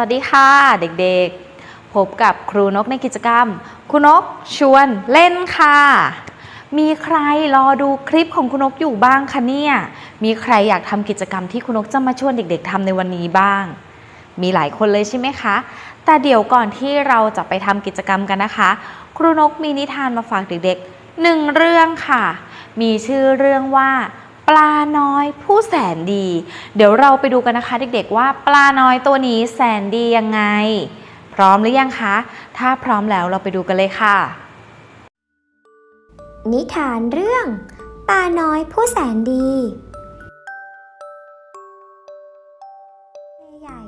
วัสดีค่ะเด็กๆ พบกับครูนกในกิจกรรม ครูนกชวนเล่นค่ะ มีใครรอดูคลิปของครูนกอยู่บ้างคะเนี่ย มีใครอยากทำกิจกรรมที่ครูนกจะมาชวนเด็ก ๆทำในวันนี้บ้าง มีหลายคนเลยใช่ไหมคะ แต่เดี๋ยวก่อนที่เราจะไปทำกิจกรรมกันนะคะ ครูนกมีนิทานมาฝากเด็กๆหนึ่งเรื่องค่ะ มีชื่อเรื่องว่า ปลาน้อยผู้แสนดี เดี๋ยวเราไปดูกันนะคะ เด็กๆ ว่าปลาน้อยตัวนี้แสนดียังไง พร้อมหรือยังคะ ถ้าพร้อมแล้วเราไปดูกันเลยค่ะ นิทานเรื่อง ปลาน้อยผู้แสนดีทะเลใหญ่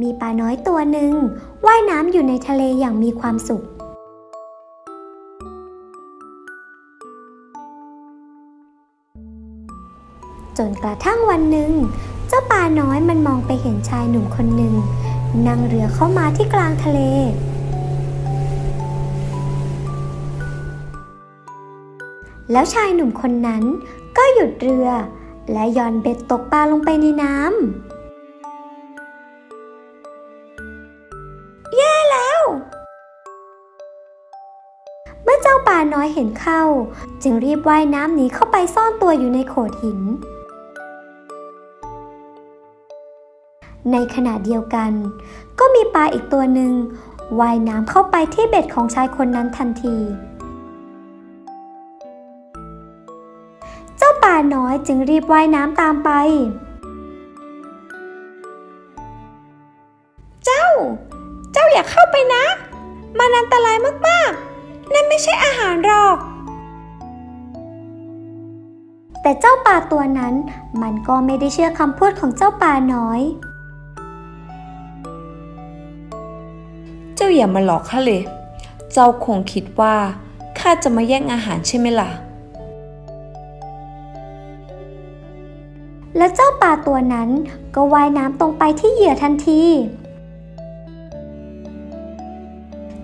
มีปลาน้อยตัวหนึ่งว่ายน้ำอยู่ในทะเลอย่างมีความสุข กระทั่งวันหนึ่ง เจ้าปลาน้อยมันมองไปเห็นชายหนุ่มคนหนึ่งนั่งเรือเข้ามาที่กลางทะเล แล้วชายหนุ่มคนนั้นก็หยุดเรือ และย่อนเบ็ดตกปลาลงไปในน้ำแย่แล้ว เมื่อเจ้าปลาน้อยเห็นเข้า จึงรีบว่ายน้ำหนีเข้าไปซ่อนตัวอยู่ในโขดหิน ในขณะเดียวกัน ก็มีปลาอีกตัวหนึ่งว่ายน้ำเข้าไปที่เบ็ดของชายคนนั้นทันที เจ้าปลาน้อยจึงรีบว่ายน้ำตามไป เจ้า เจ้าอย่าเข้าไปนะ มันอันตรายมากๆ นั่นไม่ใช่อาหารหรอก แต่เจ้าปลาตัวนั้นมันก็ไม่ได้เชื่อคำพูดของเจ้าปลาน้อย อย่ามาหลอกข้าเลย เจ้าคงคิดว่าข้าจะมาแย่งอาหารใช่ไหมล่ะ แล้วเจ้าปลาตัวนั้นก็ว่ายน้ำตรงไปที่เหยื่อทันที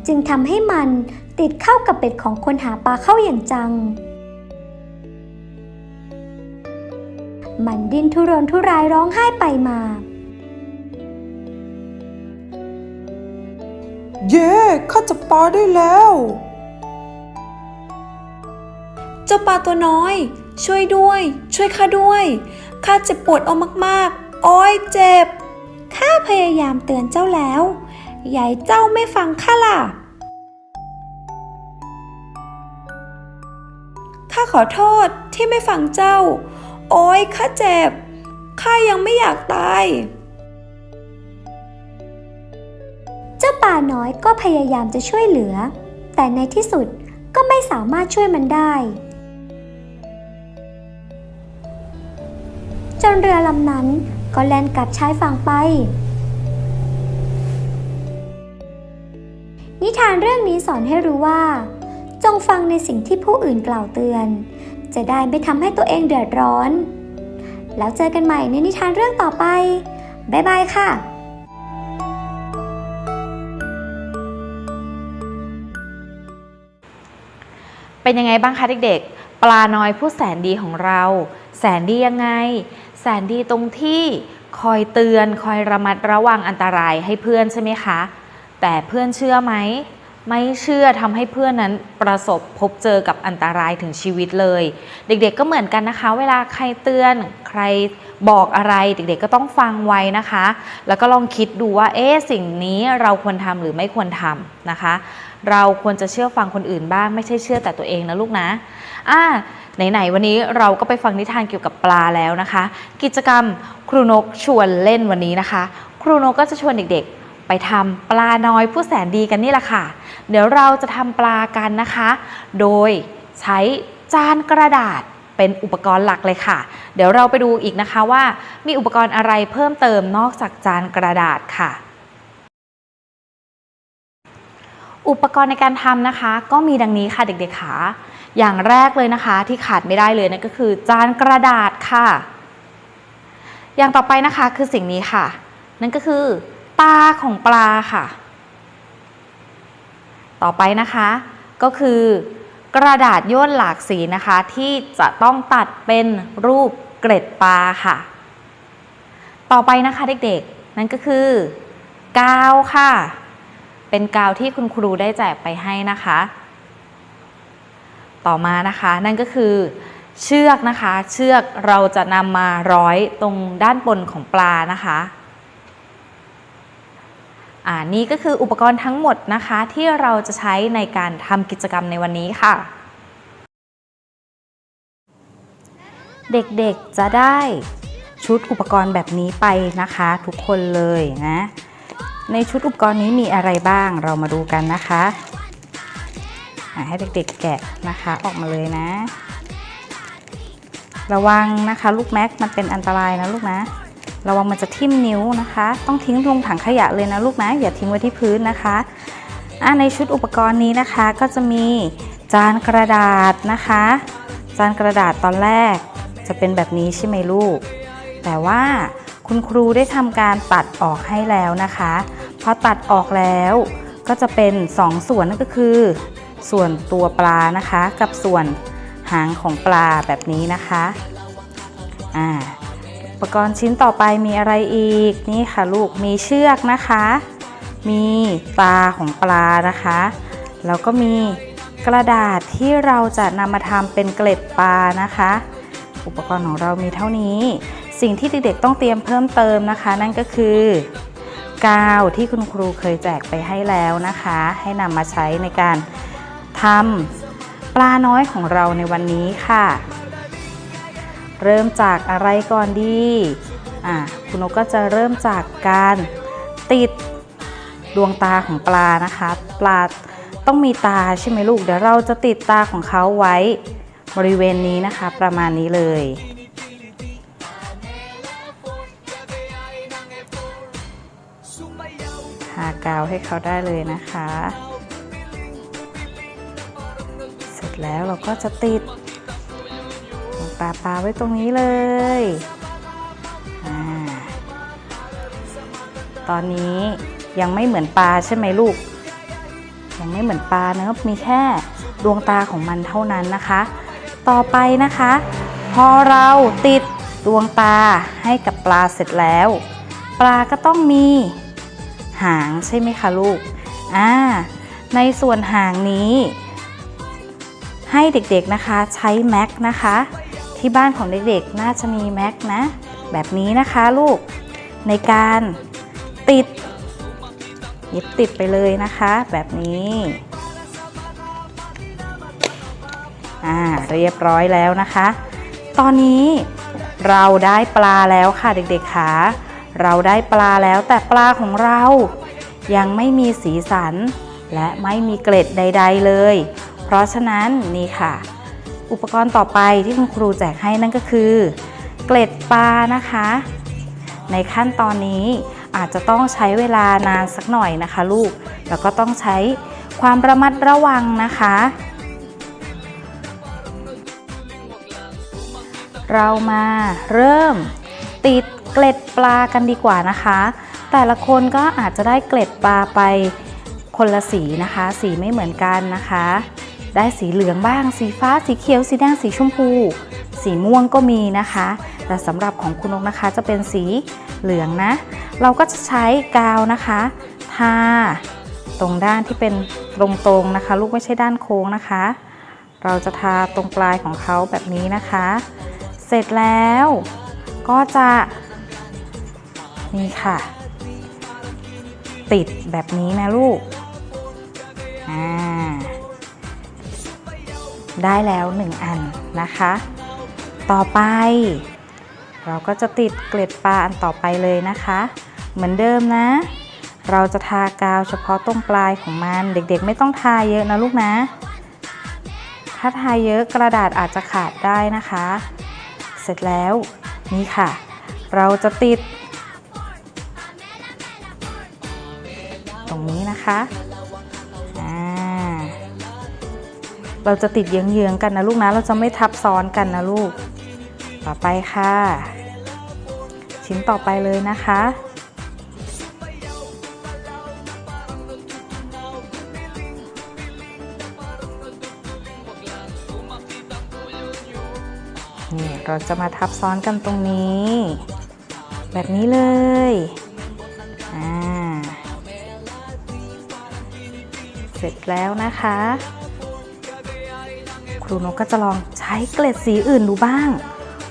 จึงทำให้มันติดเข้ากับเบ็ดของคนหาปลาเข้าอย่างจัง มันดิ้นทุรนทุรายร้องไห้ไปมา เย้ข้าจะปาได้แล้ว เจ้าปลาตัวน้อย ช่วยด้วย ช่วยข้าด้วยข้าเจ็บปวดเอามากๆ อ้อยเจ็บข้าพยายามเตือนเจ้าแล้วใหญ่เจ้าไม่ฟังข้าล่ะข้าขอโทษที่ไม่ฟังเจ้า โอ้ยข้าเจ็บข้ายังไม่อยากตายาน้อยก็พยายามจะช่วยเหลือ แต่ในที่สุดก็ไม่สามารถช่วยมันได้ จนเรือลำนั้นก็แล่นกลับชายฝั่งไป นิทานเรื่องนี้สอนให้รู้ว่า จงฟังในสิ่งที่ผู้อื่นกล่าวเตือน จะได้ไม่ทำให้ตัวเองเดือดร้อน แล้วเจอกันใหม่ในนิทานเรื่องต่อไป บ๊ายบายค่ะ เป็นยังไงบ้างคะเด็กๆ ปลาน้อยผู้แสนดีของเรา แสนดียังไง แสนดีตรงที่คอยเตือนคอยระมัดระวังอันตรายให้เพื่อนใช่ไหมคะ แต่เพื่อนเชื่อไหม ไม่เชื่อทำให้เพื่อนนั้นประสบพบเจอกับอันตรายถึงชีวิตเลย เด็กๆก็เหมือนกันนะคะ เวลาใครเตือนใครบอกอะไรเด็กๆก็ต้องฟังไว้นะคะ แล้วก็ลองคิดดูว่าเอ๊ะสิ่งนี้เราควรทำหรือไม่ควรทำนะคะ เราควรจะเชื่อฟังคนอื่นบ้างไม่ใช่เชื่อแต่ตัวเองนะลูกนะอ่าไหนๆวันนี้เราก็ไปฟังนิทานเกี่ยวกับปลาแล้วนะคะ กิจกรรมครูนกชวนเล่นวันนี้นะคะ ครูนกก็จะชวนเด็กๆ ไปทำปลาน้อยผู้แสนดีกันนี่แหละค่ะ เดี๋ยวเราจะทำปลากันนะคะ โดยใช้จานกระดาษเป็นอุปกรณ์หลักเลยค่ะ เดี๋ยวเราไปดูอีกนะคะว่ามีอุปกรณ์อะไรเพิ่มเติมนอกจากจานกระดาษค่ะ อุปกรณ์ในการทำนะคะ ก็มีดังนี้ค่ะเด็กๆค่ะอย่างแรกเลยนะคะ ที่ขาดไม่ได้เลยนั่นก็คือ จานกระดาษค่ะ อย่างต่อไปนะคะคือสิ่งนี้ค่ะ นั่นก็คือ ตาของปลาค่ะ ต่อไปนะคะ ก็คือกระดาษย่นหลากสีนะคะ ที่จะต้องตัดเป็นรูปเกล็ดปลาค่ะ ต่อไปนะคะเด็กๆ นั่นก็คือกาวค่ะ เป็นกาวที่คุณครูได้แจกไปให้นะคะ ต่อมานะคะนั่นก็คือ เชือกนะคะ เชือกเราจะนำมาร้อยตรงด้านบนของปลานะคะอ่านี่ก็คืออุปกรณ์ทั้งหมดนะคะ ที่เราจะใช้ในการทำกิจกรรมในวันนี้ค่ะ เด็กๆจะได้ชุดอุปกรณ์แบบนี้ไปนะคะ ทุกคนเลยนะ ในชุดอุปกรณ์นี้มีอะไรบ้างเรามาดูกันนะคะให้เด็กๆแกะนะคะออกมาเลยนะ ระวังนะคะลูกแม็กมันเป็นอันตรายนะลูกนะ ระวังมันจะทิ่มนิ้วนะคะ ต้องทิ้งลงถังขยะเลยนะลูกนะ อย่าทิ้งไว้ที่พื้นนะคะะในชุดอุปกรณ์นี้นะคะก็จะมีจานกระดาษนะคะ จานกระดาษตอนแรกจะเป็นแบบนี้ใช่ไหมลูก แต่ว่าคุณครูได้ทำการตัดออกให้แล้วนะคะ พอตัดออกแล้วก็จะเป็น 2 ส่วนนั่นก็คือ ส่วนตัวปลานะคะ กับส่วนหางของปลาแบบนี้นะคะอ่าอุปกรณ์ชิ้นต่อไปมีอะไรอีกนี่ค่ะลูกมีเชือกนะคะ มีตาของปลานะคะแล้วก็มีกระดาษที่เราจะนำมาทำเป็นเกล็ดปลานะคะ อุปกรณ์ของเรามีเท่านี้ สิ่งที่เด็กๆต้องเตรียมเพิ่มเติมนะคะ นั่นก็คือ กาวที่คุณครูเคยแจกไปให้แล้วนะคะ ให้นำมาใช้ในการทำปลาน้อยของเราในวันนี้ค่ะ เริ่มจากอะไรก่อนดีอะคุณนกก็จะเริ่มจากการติดดวงตาของปลานะคะ ปลาต้องมีตาใช่ไหมลูก เดี๋ยวเราจะติดตาของเขาไว้บริเวณนี้นะคะ ประมาณนี้เลย กาวให้เขาได้เลยนะคะ เสร็จแล้วเราก็จะติดปลาปลาไว้ตรงนี้เลยอาตอนนี้ยังไม่เหมือนปลาใช่ไหมลูก ยังไม่เหมือนปลาเนอะมีแค่ดวงตาของมันเท่านั้นนะคะ ต่อไปนะคะ พอเราติดดวงตาให้กับปลาเสร็จแล้ว ปลาก็ต้องมี หางใช่ไหมคะลูกอ่าในส่วนหางนี้ ให้เด็กๆนะคะใช้แม็กนะคะ ที่บ้านของเด็กๆน่าจะมีแม็กนะ แบบนี้นะคะลูกในการติดเย็บติดไปเลยนะคะ แบบนี้อ่าเรียบร้อยแล้วนะคะ ตอนนี้เราได้ปลาแล้วค่ะเด็กๆค่ะ เราได้ปลาแล้วแต่ปลาของเรา ยังไม่มีสีสัน และไม่มีเกล็ดใด ๆเลย เพราะฉะนั้นนี่ค่ะ อุปกรณ์ต่อไปที่คุณครูแจกให้นั่นก็คือ เกล็ดปลานะคะ ในขั้นตอนนี้อาจจะต้องใช้เวลานานสักหน่อยนะคะ ลูก แล้วก็ต้องใช้ความระมัดระวังนะคะ เรามาเริ่มติด เกล็ดปลากันดีกว่านะคะ แต่ละคนก็อาจจะได้เกล็ดปลาไปคนละสีนะคะ สีไม่เหมือนกันนะคะ ได้สีเหลืองบ้าง สีฟ้า สีเขียว สีแดง สีชมพู สีม่วงก็มีนะคะ แต่สำหรับของคุณนกนะคะจะเป็นสีเหลืองนะ เราก็จะใช้กาวนะคะทาตรงด้านที่เป็นตรงๆนะคะ ลูกไม่ใช่ด้านโค้งนะคะ เราจะทาตรงปลายของเขาแบบนี้นะคะ เสร็จแล้วก็จะ นี่ค่ะ ติดแบบนี้นะลูก อ่า ได้แล้วหนึ่งอันนะคะ ต่อไป เราก็จะติดเกล็ดปลาอันต่อไปเลยนะคะ เหมือนเดิมนะ เราจะทากาวเฉพาะตรงปลายของมัน เด็กๆ ไม่ต้องทาเยอะนะลูกนะ ถ้าทาเยอะกระดาษอาจจะขาดได้นะคะ เสร็จแล้วนี่ค่ะ เราจะติด นะคะเราจะติดเยื้องๆกันนะลูกนะ เราจะไม่ทับซ้อนกันนะลูก ต่อไปค่ะ ชิ้นต่อไปเลยนะคะ นี่เราจะมาทับซ้อนกันตรงนี้ แบบนี้เลย ร็จแล้วนะคะ ครูนกก็จะลองใช้เกล็ดสีอื่นดูบ้าง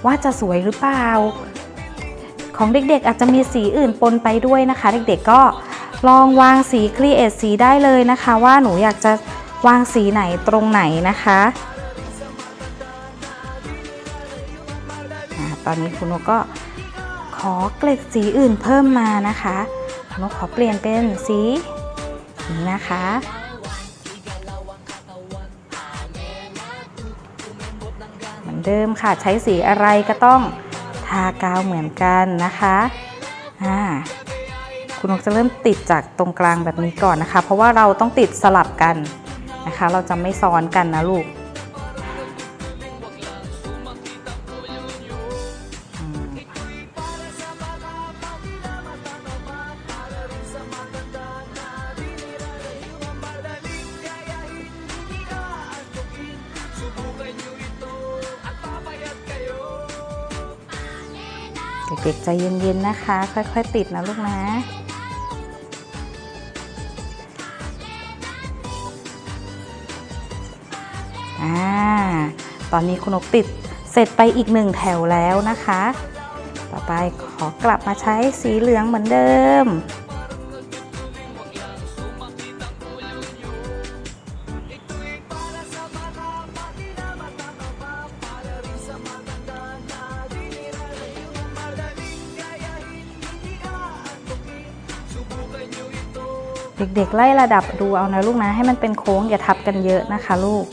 ว่าจะสวยหรือเปล่า ของเด็กๆอาจจะมีสีอื่นปนไปด้วยนะคะ เด็กๆก็ลองวางสีครีเอทสีได้เลยนะคะ ว่าหนูอยากจะวางสีไหนตรงไหนนะคะตอนนี้คุณนกก็ขอเกล็ดสีอื่นเพิ่มมานะคะคุณนกขอเปลี่ยนเป็นสีนี้นะคะ เดิมค่ะ ใช้สีอะไรก็ต้องทากาวเหมือนกันนะคะอ่าคุณนกจะเริ่มติดจากตรงกลางแบบนี้ก่อนนะคะ เพราะว่าเราต้องติดสลับกันนะคะ เราจะไม่ซ้อนกันนะลูก ด็กๆใจเย็นๆนะคะ ค่อยๆติดนะลูกนะ อ่า ตอนนี้คุณนกติดเสร็จไปอีกหนึ่งแถวแล้วนะคะ ต่อไปขอกลับมาใช้สีเหลืองเหมือนเดิม เด็กๆ ไล่ระดับดูเอานะลูกนะ ให้มันเป็นโค้งอย่าทับกันเยอะนะคะลูก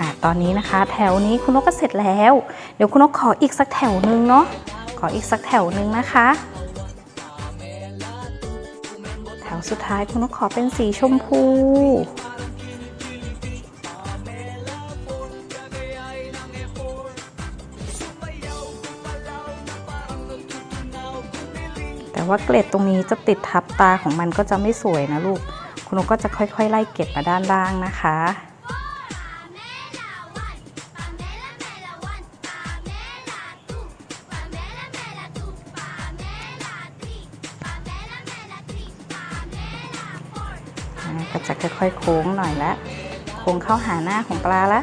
อะตอนนี้นะคะ แถวนี้คุณนกก็เสร็จแล้ว เดี๋ยวคุณนกขออีกสักแถวนึงเนาะขออีกสักแถวนึงนะคะ แถวสุดท้ายคุณนกขอเป็นสีชมพูแต่ว่าเกล็ดตรงนี้จะติดทับตาของมันก็จะไม่สวยนะลูก คุณนกก็จะค่อยๆ ไล่เก็บมาด้านล่างนะคะ ก็จะค่อยๆโค้งหน่อยละโค้งเข้าหาหน้าของปลาละ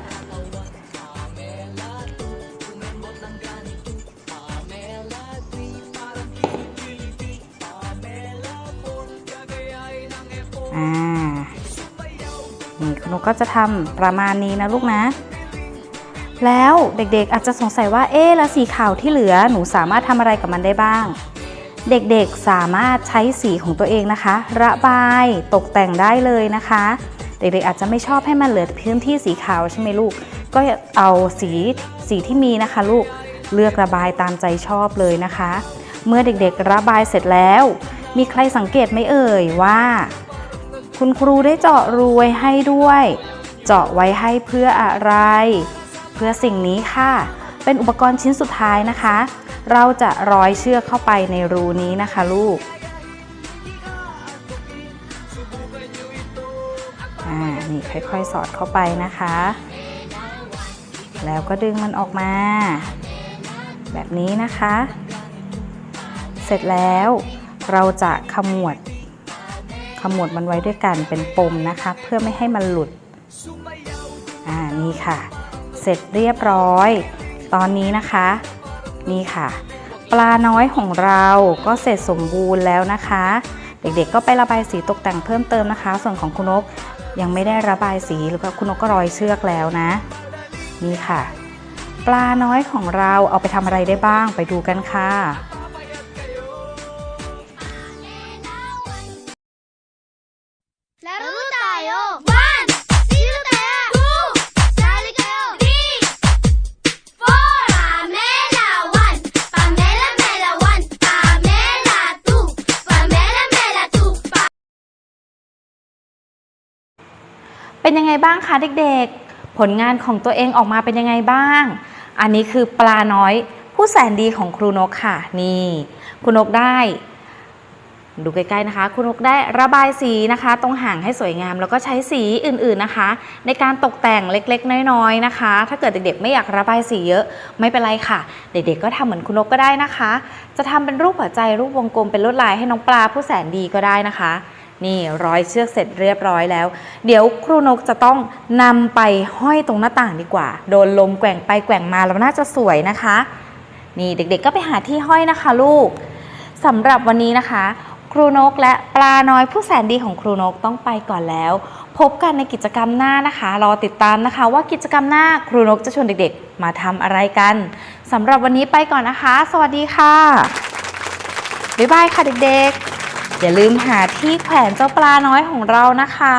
อ่านี่คุณนุกก็จะทำประมาณนี้นะลูกนะ แล้วเด็กๆอาจจะสงสัยว่าเอ๊ะแล้วสีขาวที่เหลือหนูสามารถทำอะไรกับมันได้บ้าง เด็กๆสามารถใช้สีของตัวเองนะคะ ระบายตกแต่งได้เลยนะคะ เด็กๆอาจจะไม่ชอบให้มันเหลือพื้นที่สีขาวใช่ไหมลูก ก็เอาสีสีที่มีนะคะลูกเลือกระบายตามใจชอบเลยนะคะ เมื่อเด็กๆระบายเสร็จแล้ว มีใครสังเกตไหมเอ่ยว่า คุณครูได้เจาะรูไว้ให้ด้วย เจาะไว้ให้เพื่ออะไร เพื่อสิ่งนี้ค่ะ เป็นอุปกรณ์ชิ้นสุดท้ายนะคะ เราจะร้อยเชือกเข้าไปในรูนี้นะคะลูกอ่านี่ค่อยๆสอดเข้าไปนะคะ แล้วก็ดึงมันออกมา แบบนี้นะคะ เสร็จแล้วเราจะขมวดขมวดมันไว้ด้วยกันเป็นปมนะคะ เพื่อไม่ให้มันหลุด อ่านี่ค่ะ เสร็จเรียบร้อย ตอนนี้นะคะ นี่ค่ะ ปลาน้อยของเราก็เสร็จสมบูรณ์แล้วนะคะ เด็กๆก็ไประบายสีตกแต่งเพิ่มเติมนะคะ ส่วนของคุณนกยังไม่ได้ระบายสีหรือว่าคุณนกก็ร้อยเชือกแล้วนะ นี่ค่ะ ปลาน้อยของเราเอาไปทำอะไรได้บ้างไปดูกันค่ะ เป็นยังไงบ้างคะเด็กๆ ผลงานของตัวเองออกมาเป็นยังไงบ้าง อันนี้คือปลาน้อยผู้แสนดีของครูนกค่ะ นี่ครูนกได้ ดูใกล้ๆนะคะคุณนกได้ระบายสีนะคะ ตรงหางให้สวยงาม แล้วก็ใช้สีอื่นๆนะคะ ในการตกแต่งเล็กๆ น้อยๆนะคะ ถ้าเกิดเด็กๆ ไม่อยากระบายสีเยอะไม่เป็นไรค่ะ เด็กๆ ก็ทำเหมือนคุณนกก็ได้นะคะ จะทำเป็นรูปหัวใจรูปวงกลมเป็นลวดลายให้น้องปลาผู้แสนดีก็ได้นะคะ นี่ร้อยเชือกเสร็จเรียบร้อยแล้ว เดี๋ยวครูนกจะต้องนำไปห้อยตรงหน้าต่างดีกว่า โดนลมแกว่งไปแกว่งมาแล้วน่าจะสวยนะคะ นี่เด็กๆก็ไปหาที่ห้อยนะคะ ลูกสำหรับวันนี้นะคะ ครูนกและปลาน้อยผู้แสนดีของครูนกต้องไปก่อนแล้ว พบกันในกิจกรรมหน้านะคะ รอติดตามนะคะ ว่ากิจกรรมหน้าครูนกจะชวนเด็กๆ มาทำอะไรกันสำหรับวันนี้ไปก่อนนะคะ สวัสดีค่ะบ๊ายบายค่ะเด็กๆ อย่าลืมหาที่แขวนเจ้าปลาน้อยของเรานะคะ